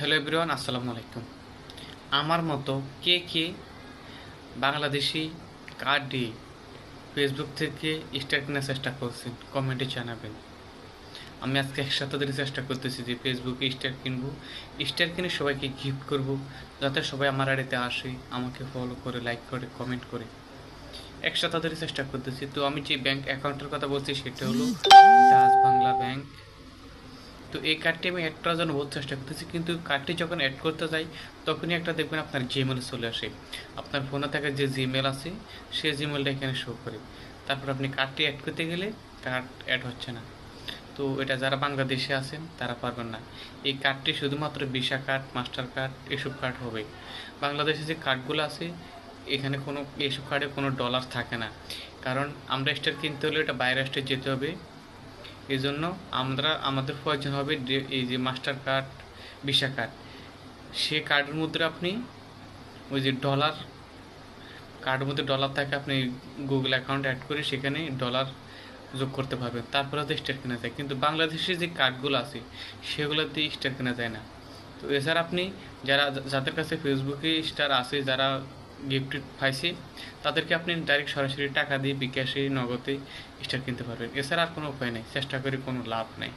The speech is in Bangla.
হ্যালো এভরিওয়ান, আসসালামু আলাইকুম। আমার মতো কে কে বাংলাদেশি কার্ড দিয়ে ফেসবুক থেকে স্টার কেনার চেষ্টা করছেন কমেন্টে জানাবেন। আমি আজকে একসাথে ধরে চেষ্টা করতেছি যে ফেসবুকে স্টার কিনবো। স্টার কিনে সবাইকে গিফট করব, যাতে সবাই আমার আড়িতে আসে, আমাকে ফলো করে লাইক করে কমেন্ট করে। একসাথে ধরে চেষ্টা করতেছি। তো আমি যে ব্যাংক অ্যাকাউন্টের কথা বলছি, সেটা হলো ডাচ বাংলা ব্যাংক তো এই কার্ডটি আমি অ্যাড করার জন্য বহুত চেষ্টা করতেছি, কিন্তু কার্ডটি যখন অ্যাড করতে যাই, তখনই একটা দেখবেন আপনার জিমেল চলে আসে। আপনার ফোনে থাকা যে জিমেল আছে, সে জিমেলটা এখানে শো করে। তারপর আপনি কার্ডটি অ্যাড করতে গেলে কার্ড অ্যাড হচ্ছে না। তো এটা যারা বাংলাদেশে আছেন, তারা পারবেন না। এই কার্ডটি শুধুমাত্র ভিসা কার্ড মাস্টার কার্ড এসব কার্ড হবে। বাংলাদেশে যে কার্ডগুলো আছে, এখানে কোনো, এসব কার্ডে কোনো ডলার থাকে না। কারণ আমরা স্টার কিনতে হলে এটা বাইরে স্টেট যেতে হবে। এই জন্য আমরা, আমাদের প্রয়োজন হবে এই যে মাস্টার কার্ড, ভিসা কার্ড। সে কার্ডের মধ্যে আপনি ওই যে ডলার, কার্ডের মধ্যে ডলার থাকে, আপনি গুগল অ্যাকাউন্ট অ্যাড করে সেখানে ডলার যোগ করতে পারবেন। তারপরে হয়তো স্টার কেনা যায়। কিন্তু বাংলাদেশে যে কার্ডগুলো আছে, সেগুলোতে স্টার কেনা যায় না। তো এছাড়া আপনি যারা, যাদের কাছে ফেসবুকে স্টার আছে, যারা গিফট পাইছি, তাদেরকে আপনি ডাইরেক্ট সরাসরি টাকা দিয়ে বিকাশে, নগদে স্টার কিনতে পারবেন। এছাড়া আর কোনো উপায় নেই, চেষ্টা করে কোনো লাভ নেই।